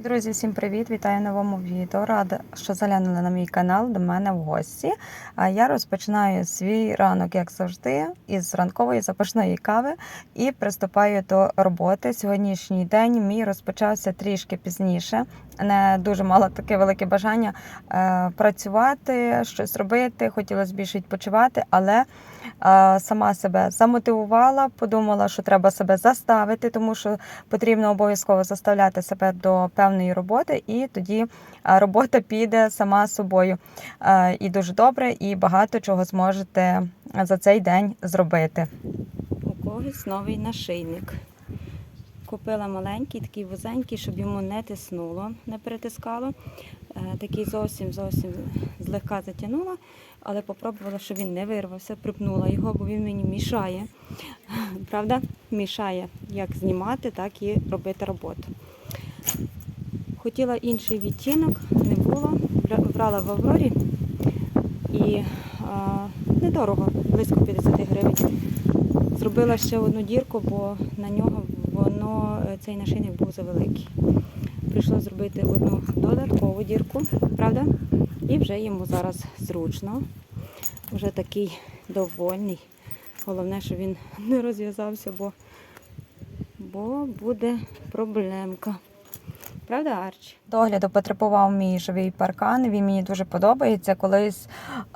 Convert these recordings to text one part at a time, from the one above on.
Друзі, всім привіт! Вітаю новому відео. Рада, що заглянули на мій канал до мене в гості. Я розпочинаю свій ранок, як завжди, із ранкової запашної кави і приступаю до роботи. Сьогоднішній день мій розпочався трішки пізніше. Не дуже мала таке велике бажання е, працювати, щось робити. Хотілося більше відпочивати, але е, сама себе замотивувала, подумала, що треба себе заставити, тому що потрібно обов'язково заставляти себе до певної роботи, і тоді е, робота піде сама собою. Е, І дуже добре, і багато чого зможете за цей день зробити. У когось новий нашийник. Купила маленький, такий вузенький, щоб йому не тиснуло, не перетискало. Е, Такий зовсім зовсім злегка затягнула, але попробувала, щоб він не вирвався, припнула його, бо він мені мішає. Правда? Мішає як знімати, так і робити роботу. Хотіла інший відтінок, не було. Брала в Аврорі і а, недорого, близько 50 гривень. Зробила ще одну дірку, бо на нього воно е, цей нашийник був завеликий. Прийшло зробити одну додаткову дірку, правда? І вже йому зараз зручно. Вже такий довольний. Головне, що він не розв'язався, бо, бо буде проблемка. Правда, Арчі? Догляду потребував мій живий паркан. Він мені дуже подобається. Колись,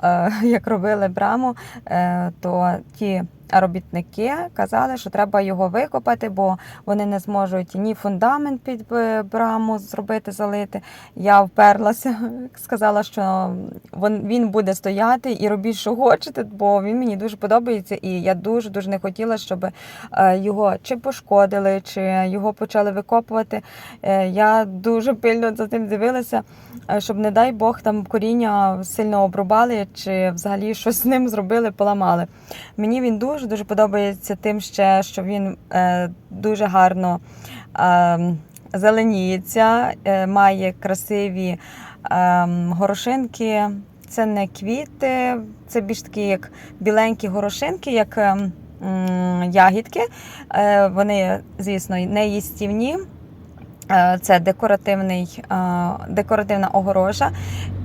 е, як робили браму, е, то ті робітники казали, що треба його викопати, бо вони не зможуть ні фундамент під е, браму зробити, залити. Я вперлася, сказала, що він, буде стояти і робіть, що хочете, бо він мені дуже подобається, і я дуже дуже не хотіла, щоб е, його чи пошкодили, чи його почали викопувати. Е, Я дуже пильно за тим дивилася, щоб, не дай Бог, там коріння сильно обрубали, чи взагалі щось з ним зробили, поламали. Мені він дуже дуже подобається тим, ще, що він е, дуже гарно е, зеленіється, е, має красиві е, горошинки. Це не квіти, це більш такі як біленькі горошинки, як е, м, ягідки. Е, Вони, звісно, не їстівні. Це декоративний, декоративна огорожа.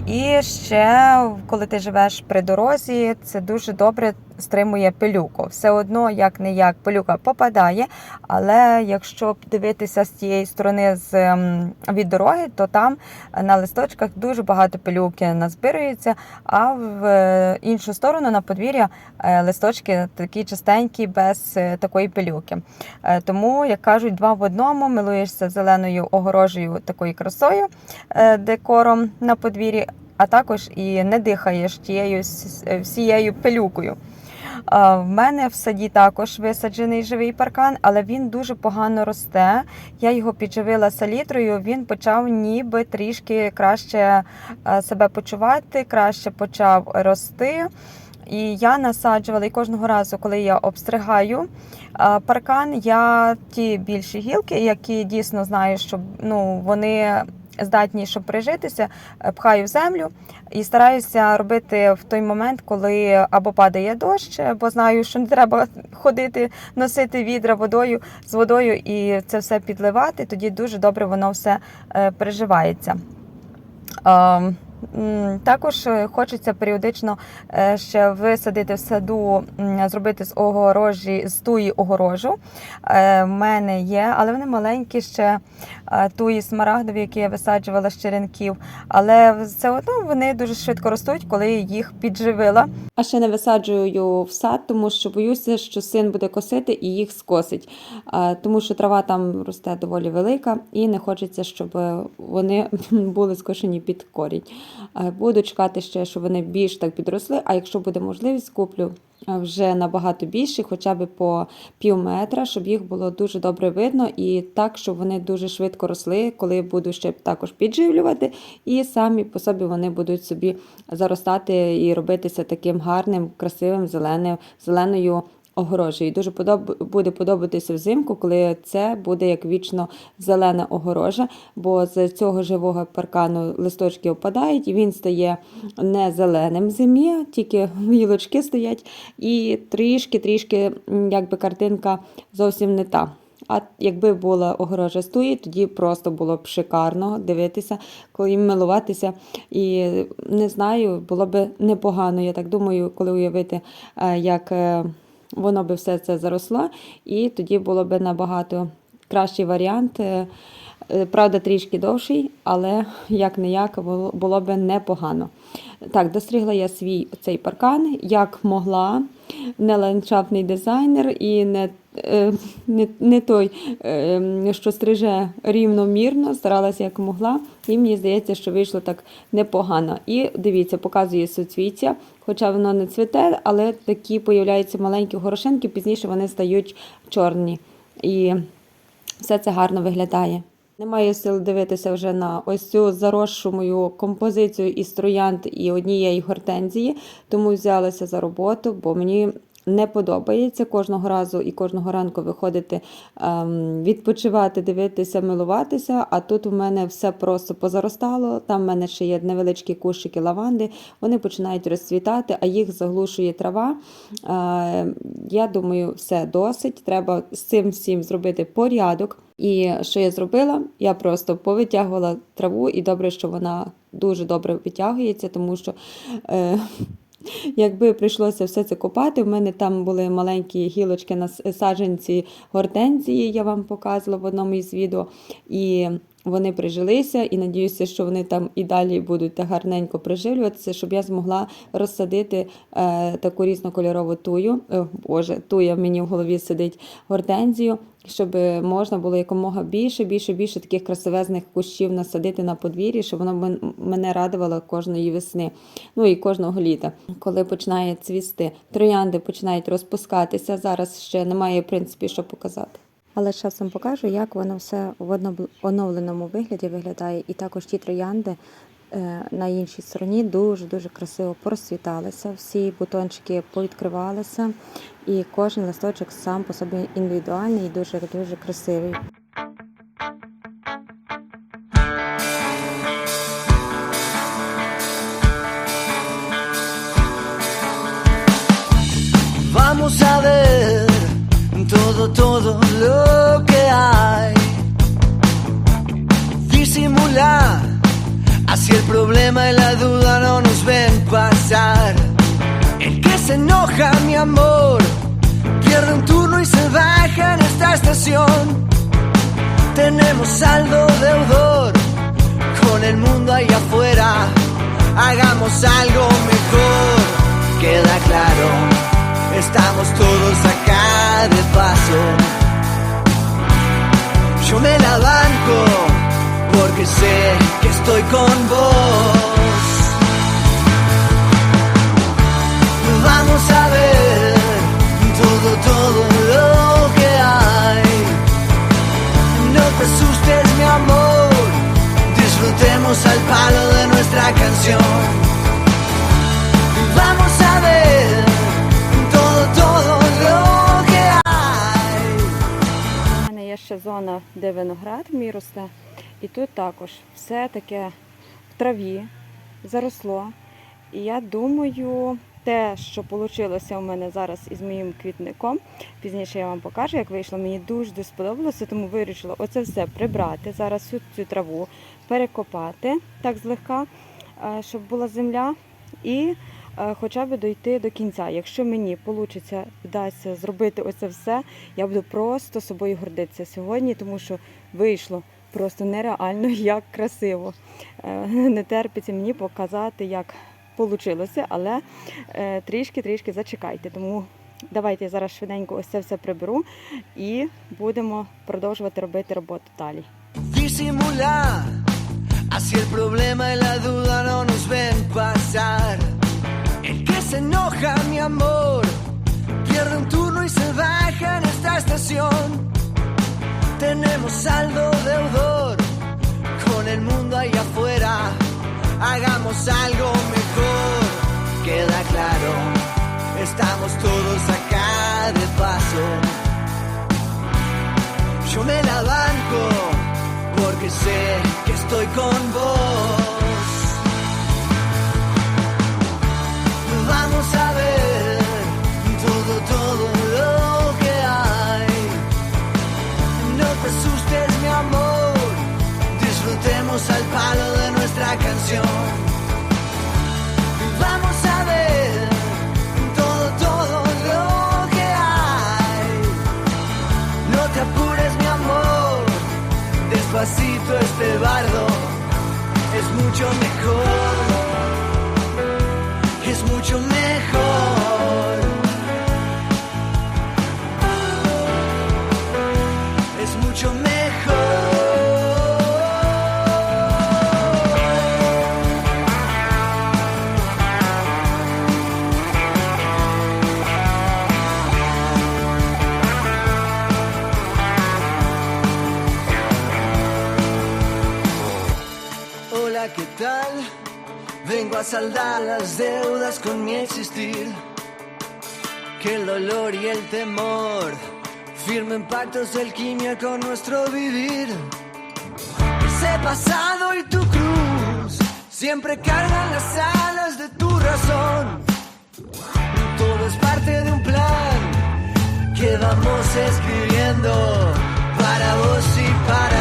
І ще, коли ти живеш при дорозі, це дуже добре стримує пилюку. Все одно, як не як, пилюка попадає, але якщо дивитися з тієї сторони з, ем, від дороги, то там на листочках дуже багато пилюки назбирується, а в е, іншу сторону на подвір'я е, листочки такі чистенькі, без е, такої пилюки. Е, Тому, як кажуть, два в одному, милуєшся зеленою огорожею, такою красою, е, декором на подвір'ї, а також і не дихаєш тією е, всією пилюкою. В мене в саді також висаджений живий паркан, але він дуже погано росте. Я його підживила салітрою, він почав ніби трішки краще е, себе почувати, краще почав рости. І я насаджувала і кожного разу, коли я обстригаю е, паркан, я ті більші гілки, які дійсно знаю, що ну, вони здатні, щоб прижитися, е, пхаю в землю і стараюся робити в той момент, коли або падає дощ, бо знаю, що не треба ходити, носити відра водою з водою і це все підливати. Тоді дуже добре воно все приживається. переживається. Ем, Також е, хочеться періодично е, ще висадити в саду, зробити з огорожі, з туї огорожу. Е, В мене є, але вони маленькі ще е, туї смарагдові, які я висаджувала з черенків. Але все одно вони дуже швидко ростуть, коли їх підживила. А ще не висаджую в сад, тому що боюся, що син буде косити і їх скосить. Е, Тому що трава там росте доволі велика, і не хочеться, щоб вони були скошені під корінь. Е, Буду чекати ще, щоб вони більш так підросли. А якщо буде можливість, куплю е, вже набагато більше, хоча б по пів метра, щоб їх було дуже добре видно і так, щоб вони дуже швидко росли, коли буду ще також підживлювати, і самі по собі вони будуть собі заростати і робитися таким гарним, красивим зеленим, зеленою огорожею. Дуже подоб... буде подобатися взимку, коли це буде як вічно зелена огорожа, бо з цього живого паркану листочки опадають, і він стає не зеленим в зимі, тільки гілочки стоять, і трішки-трішки, якби картинка зовсім не та. А якби була огорожа стуї, тоді просто було б шикарно дивитися, коли милуватися. І не знаю, було б непогано. Я так думаю, коли уявити, е, як е, воно би все це заросло, і тоді було б набагато кращий варіант. Е, е, Правда, трішки довший, але як не як було, б непогано. Так, достригла я свій цей паркан, як могла, не ландшафтний дизайнер і не, не, не той, е, що стриже рівномірно, старалася як могла, і мені здається, що вийшло так непогано. І дивіться, показує суцвіття, хоча воно не цвіте, але такі появляються маленькі горошинки, пізніше вони стають чорні. І все це гарно виглядає. Немає сил дивитися вже на ось цю заросшу мою композицію із троянд і однієї гортензії, тому взялася за роботу, бо мені не подобається кожного разу і кожного ранку виходити ем, відпочивати, дивитися, милуватися. А тут у мене все просто позаростало. Там в мене ще є невеличкі кущики лаванди, вони починають розцвітати, а їх заглушує трава. Е, я думаю, все досить. Треба з цим всім зробити порядок. І що я зробила? Я просто повитягувала траву, і добре, що вона дуже добре витягується, тому що. Е, Якби прийшлося все це копати, в мене там були маленькі гілочки на саджанці гортензії, я вам показувала в одному із відео. І вони прижилися, і надіюся, що вони там і далі будуть гарненько приживлюватися, щоб я змогла розсадити е, таку різнокольорову тую. О, Боже, туя мені в голові сидить гортензію, щоб можна було якомога більше, більше, більше таких красивезних кущів насадити на подвір'ї, щоб воно мене радувало кожної весни, ну і кожного літа. Коли починає цвісти, троянди починають розпускатися. Зараз ще немає в принципі що показати. Але з часом покажу, як воно все в оновленому вигляді виглядає. І також ті троянди е, на іншій стороні дуже-дуже красиво просвіталися. Всі бутончики повідкривалися, і кожен листочок сам по собі індивідуальний і дуже-дуже красивий. Todo, todo lo que hay. Disimular, así el problema y la duda no nos ven pasar. El que se enoja, mi amor, pierde un turno y se baja en esta estación. Tenemos saldo deudor con el mundo ahí afuera. Hagamos algo mejor, queda claro. Estamos todos acá de paso. Yo me la banco porque sé que estoy con vos. Vamos a ver todo, todo lo que hay. No te asustes, mi amor. Disfrutemos al palo de nuestra canción. Ще зона, де виноград мій росте. І тут також все таке в траві заросло. І я думаю, те, що вийшло у мене зараз із моїм квітником, пізніше я вам покажу, як вийшло. Мені дуже сподобалося, тому вирішила оце все прибрати. Зараз всю цю траву перекопати так злегка, е, щоб була земля. І хоча б дойти до кінця. Якщо мені вийде, вдасться зробити оце все, я буду просто собою гордитися сьогодні, тому що вийшло просто нереально як красиво. Е, Не терпиться мені показати, як вийшло, але е, трішки-трішки зачекайте. Тому давайте я зараз швиденько ось це все приберу і будемо продовжувати робити роботу далі. Así el problema y la duda no nos ven pasar. El que se enoja, mi amor, pierde un turno y se baja en esta estación. Tenemos saldo deudor con el mundo ahí afuera. Hagamos algo mejor, queda claro. Estamos todos acá de paso. Yo me la banco porque sé que estoy con vos. Nuestra canción. Vamos a ver todo, todo lo que hay. No te apures, mi amor, despacito este bardo es mucho mejor. Es mucho mejor. Saldar las deudas con mi existir. Que el dolor y el temor firmen pactos de alquimia con nuestro vivir. Ese pasado y tu cruz siempre cargan las alas de tu razón. Todo es parte de un plan que vamos escribiendo para vos y para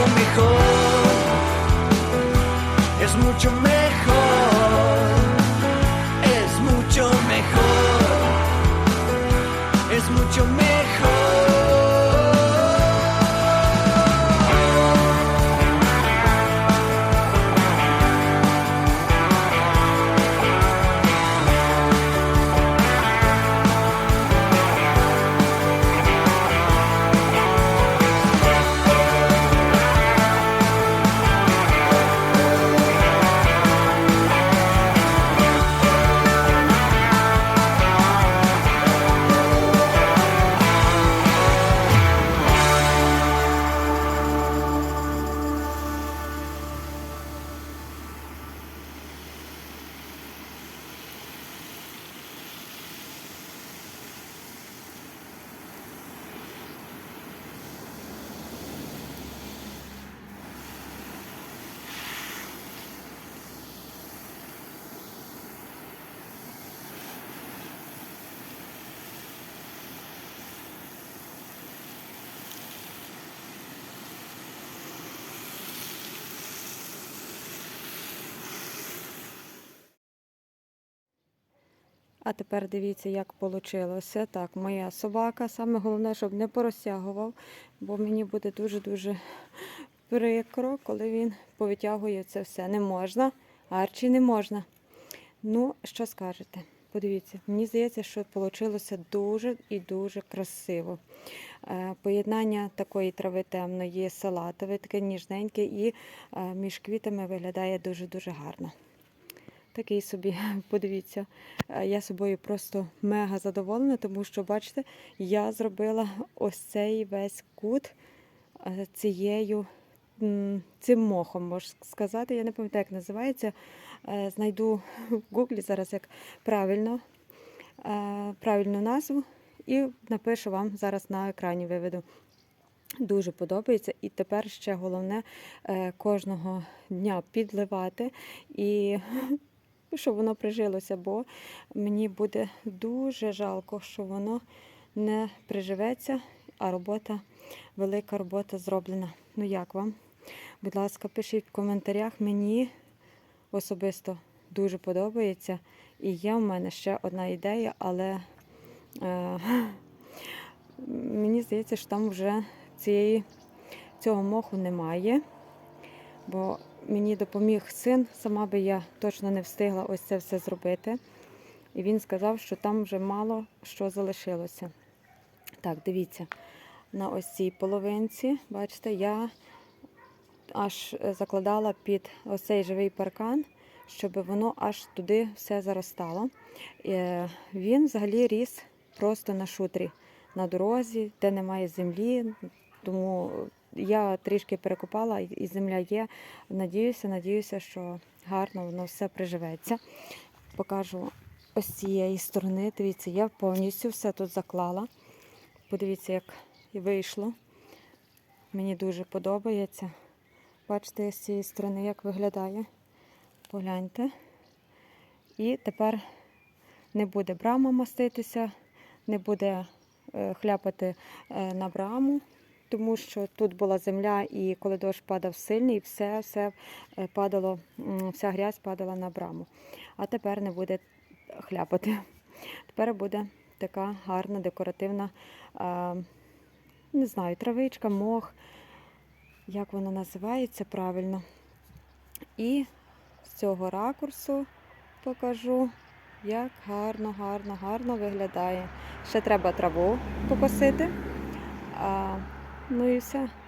mucho mejor. Es mucho mejor. А тепер дивіться, як вийшло. Так, моя собака. Саме головне, щоб не порозтягував, бо мені буде дуже-дуже прикро, коли він повитягує це все. Не можна, Арчі не можна. Ну, що скажете? Подивіться, мені здається, що вийшло дуже і дуже красиво. Е, Поєднання такої трави темної, салатове, таке ніжненьке, і е, між квітами виглядає дуже-дуже гарно. Такий собі, подивіться, е, я собою просто мега задоволена, тому що, бачите, я зробила ось цей весь кут е, цією, цим мохом, можна сказати. Я не пам'ятаю, як називається. Е, Знайду в гуглі зараз як правильно, правильну назву і напишу вам зараз на екрані виведу. Дуже подобається. І тепер ще головне кожного дня підливати і щоб воно прижилося, бо мені буде дуже жалко, що воно не приживеться, а робота, велика робота зроблена. Ну як вам? Будь ласка, пишіть в коментарях. Мені особисто дуже подобається. І є в мене ще одна ідея, але е, мені здається, що там вже цієї, цього моху немає. Бо мені допоміг син, сама би я точно не встигла ось це все зробити. І він сказав, що там вже мало що залишилося. Так, дивіться, на ось цій половинці, бачите, я аж закладала під ось цей живий паркан, щоб воно аж туди все заростало. Е, Він взагалі ріс просто на шутрі, на дорозі, де немає землі. Тому я трішки перекопала, і- земля є. Надіюся, надіюся, що гарно воно все приживеться. Покажу ось цієї сторони. Дивіться, я повністю все тут заклала. Подивіться, як вийшло. Мені дуже подобається. Бачите, з цієї сторони, як виглядає. Погляньте. І тепер не буде брама маститися, не буде е, хляпати е, на браму, тому що тут була земля, і коли дощ падав сильний, все, все е, падало, вся грязь падала на браму. А тепер не буде хляпати. Тепер буде така гарна декоративна, не знаю, травичка, мох, як воно називається правильно. І з цього ракурсу покажу, як гарно, гарно, гарно виглядає. Ще треба траву покосити. А, ну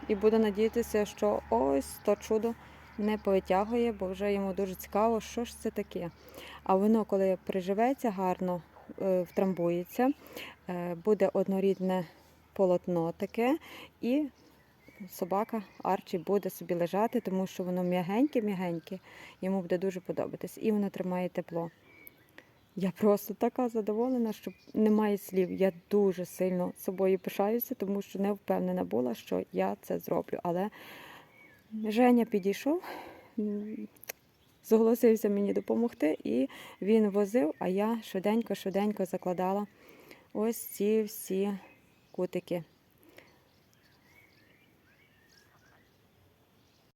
і буду надіятися, що ось то чудо не повитягує, бо вже йому дуже цікаво, що ж це таке. А воно, коли приживеться гарно, е, втрамбується, е, буде однорідне полотно таке, і собака Арчі буде собі лежати, тому що воно м'ягеньке-м'ягеньке, йому буде дуже подобатись. І воно тримає тепло. Я просто така задоволена, що немає слів. Я дуже сильно собою пишаюся, тому що не впевнена була, що я це зроблю. Але Женя підійшов, зголосився мені допомогти, і він возив, а я швиденько-швиденько закладала ось ці всі кутики.